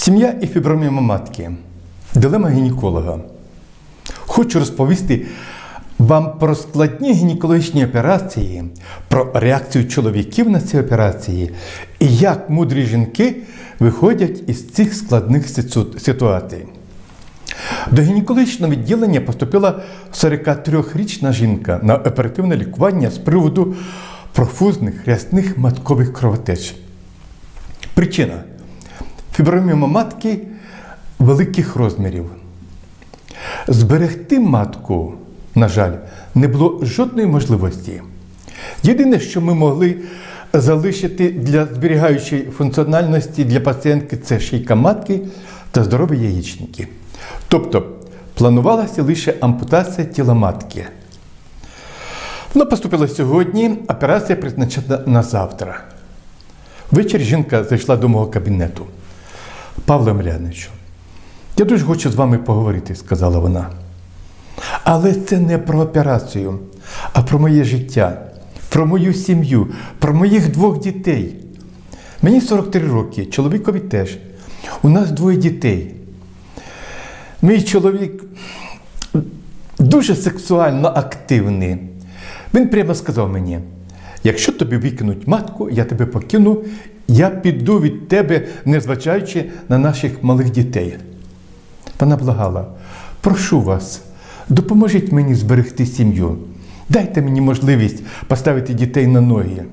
Сім'я і фіброміма матки. Дилема гінеколога. Хочу розповісти вам про складні гінекологічні операції, про реакцію чоловіків на ці операції і як мудрі жінки виходять із цих складних ситуацій. До гінекологічного відділення поступила 43-річна жінка на оперативне лікування з приводу профузних рясних маткових кровотеч. Причина фіброміма матки великих розмірів. Зберегти матку, на жаль, не було жодної можливості. Єдине, що ми могли залишити для зберігаючої функціональності для пацієнтки, це шийка матки та здорові яєчники. Тобто планувалася лише ампутація тіла матки. Вона поступила сьогодні, операція призначена на завтра. Ввечері жінка зайшла до мого кабінету. Павло Емельяновичу, я дуже хочу з вами поговорити, сказала вона. Але це не про операцію, а про моє життя, про мою сім'ю, про моїх двох дітей. Мені 43 роки, чоловікові теж. У нас двоє дітей. Мій чоловік дуже сексуально активний. Він прямо сказав мені: якщо тобі викинуть матку, я тебе покину, я піду від тебе, незважаючи на наших малих дітей. Вона благала, прошу вас, допоможіть мені зберегти сім'ю. Дайте мені можливість поставити дітей на ноги.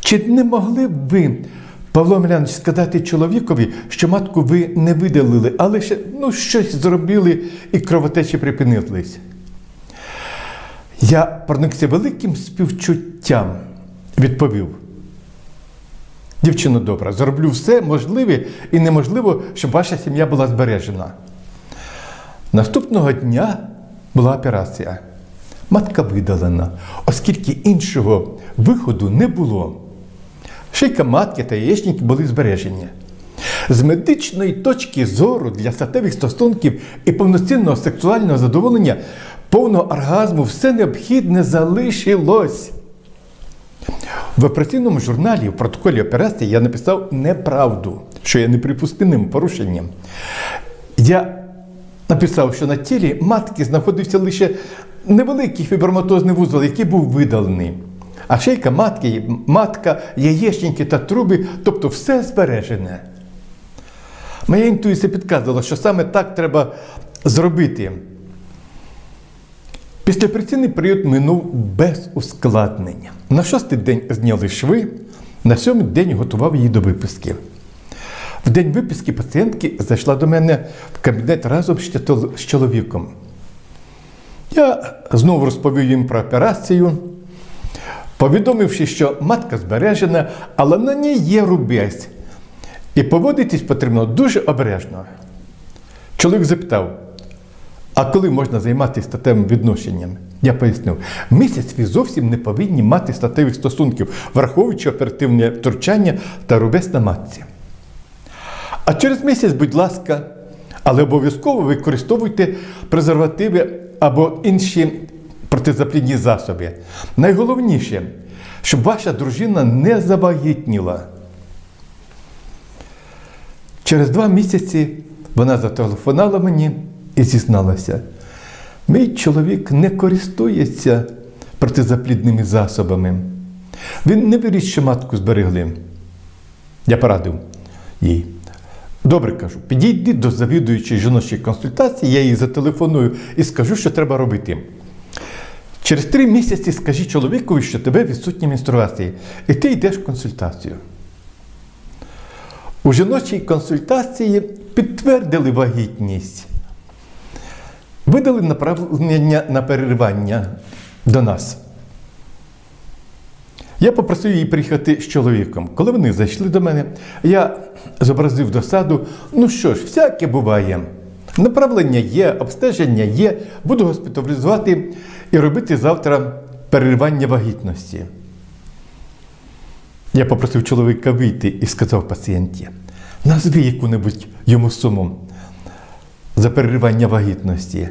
Чи не могли б ви, Павло Милянович, сказати чоловікові, що матку ви не видалили, а лише ну, щось зробили і кровотечі припинились? Я проникся великим співчуттям, відповів. Дівчино добра, зроблю все можливе і неможливо, щоб ваша сім'я була збережена. Наступного дня була операція. Матка видалена, оскільки іншого виходу не було. Шийка матки та яєчники були збережені. З медичної точки зору для статевих стосунків і повноцінного сексуального задоволення, повного оргазму все необхідне залишилось. В операційному журналі в протоколі операції я написав неправду, що є неприпустимим порушенням. Я написав, що на тілі матки знаходився лише невеликий фіброматозний вузол, який був видалений. А шийка матки, матка, яєчники та труби, тобто все збережене. Моя інтуїція підказувала, що саме так треба зробити. Післяопераційний період минув без ускладнення. На шостий день зняли шви, на сьомий день готував її до виписки. В день виписки пацієнтки зайшла до мене в кабінет разом з чоловіком. Я знову розповів їм про операцію, повідомивши, що матка збережена, але на ній є рубець. І поводитись потрібно дуже обережно. Чоловік запитав, а коли можна займатися статевим відношенням? Я пояснив, місяць зовсім не повинні мати статевих стосунків, враховуючи оперативне втручання та рубець на матці. А через місяць, будь ласка, але обов'язково використовуйте презервативи або інші протизаплідні засоби. Найголовніше, щоб ваша дружина не завагітніла. Через два місяці вона зателефонувала мені і зізналася. Мій чоловік не користується протизаплідними засобами. Він не виріс, що матку зберегли. Я порадив їй. Добре кажу, підійди до завідуючої жіночої консультації, я їй зателефоную і скажу, що треба робити. Через три місяці скажи чоловікові, що тебе відсутні менструації, і ти йдеш в консультацію. У жіночій консультації підтвердили вагітність, видали направлення на переривання до нас. Я попросив її приїхати з чоловіком. Коли вони зайшли до мене, я зобразив досаду. Ну що ж, всяке буває. Направлення є, обстеження є, буду госпіталізувати і робити завтра переривання вагітності. Я попросив чоловіка вийти і сказав пацієнті, назви яку-небудь йому суму за переривання вагітності.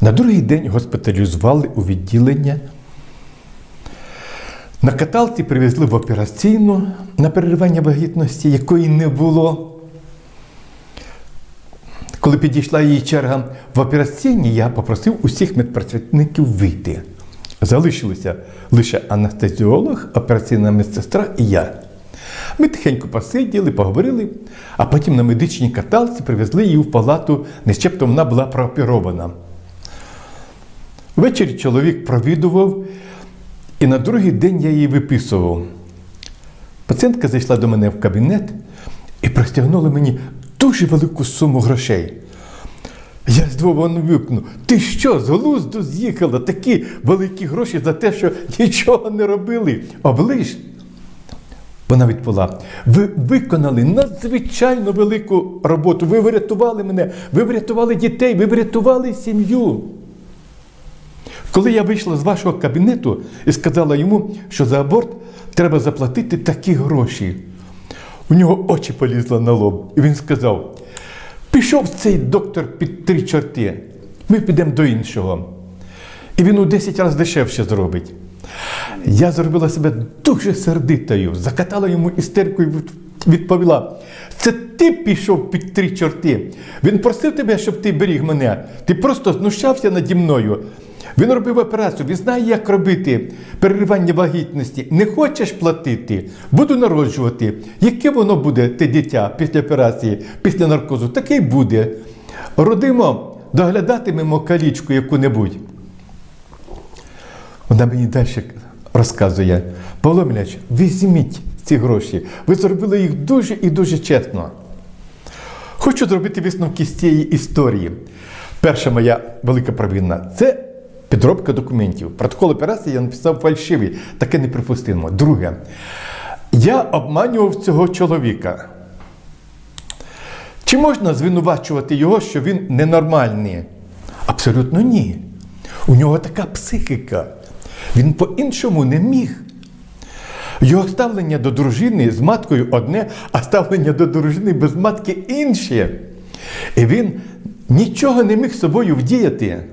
На другий день госпіталізували у відділення На каталці привезли в операційну на переривання вагітності, якої не було. Коли підійшла її черга в операційній, я попросив усіх медпрацівників вийти. Залишилися лише анестезіолог, операційна медсестра і я. Ми тихенько посиділи, поговорили, а потім на медичній каталці привезли її в палату, начебто вона була прооперована. Ввечері чоловік провідував, і на другий день я її виписував. Пацієнтка зайшла до мене в кабінет і простягнула мені дуже велику суму грошей. Я здивовано вікну. Ти що, з глузду з'їхала? Такі великі гроші за те, що нічого не робили. Оближ. Вона відповіла: ви виконали надзвичайно велику роботу. Ви врятували мене, ви врятували дітей, ви врятували сім'ю. Коли я вийшла з вашого кабінету і сказала йому, що за аборт треба заплатити такі гроші, у нього очі полізли на лоб, і він сказав: пішов цей доктор під три чорти, ми підемо до іншого. І він у 10 разів дешевше зробить. Я зробила себе дуже сердитою, закатала йому істерку і відповіла: це ти пішов під три чорти. Він просив тебе, щоб ти беріг мене. Ти просто знущався наді мною. Він робив операцію, він знає, як робити переривання вагітності. Не хочеш платити, буду народжувати. Яке воно буде, те дитя після операції, після наркозу? Таке й буде. Родимо, доглядатимемо калічку яку-небудь. Вона мені далі розказує, Павло Міляч, візьміть ці гроші. Ви зробили їх дуже і дуже чесно. Хочу зробити висновки з цієї історії. Перша моя велика провина це підробка документів. Протокол операції я написав фальшивий, таке неприпустимо. Друге, я обманював цього чоловіка. Чи можна звинувачувати його, що він ненормальний? Абсолютно ні. У нього така психіка. Він по-іншому не міг. Його ставлення до дружини з маткою одне, а ставлення до дружини без матки інше. І він нічого не міг собою вдіяти.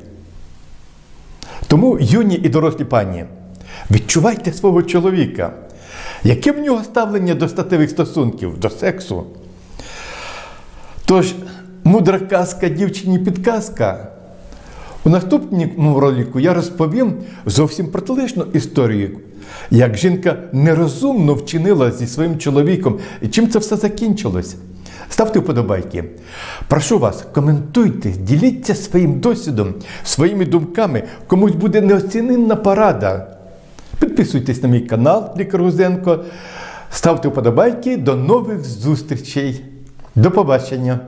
Тому, юні і дорослі пані, відчувайте свого чоловіка. Яке в нього ставлення до статевих стосунків, до сексу? Тож, мудра казка дівчині підказка. У наступному ролику я розповім зовсім протилежну історію, як жінка нерозумно вчинила зі своїм чоловіком і чим це все закінчилось. Ставте вподобайки. Прошу вас, коментуйте, діліться своїм досвідом, своїми думками. Комусь буде неоціненна порада. Підписуйтесь на мій канал Лікар Гузенко. Ставте вподобайки. До нових зустрічей. До побачення!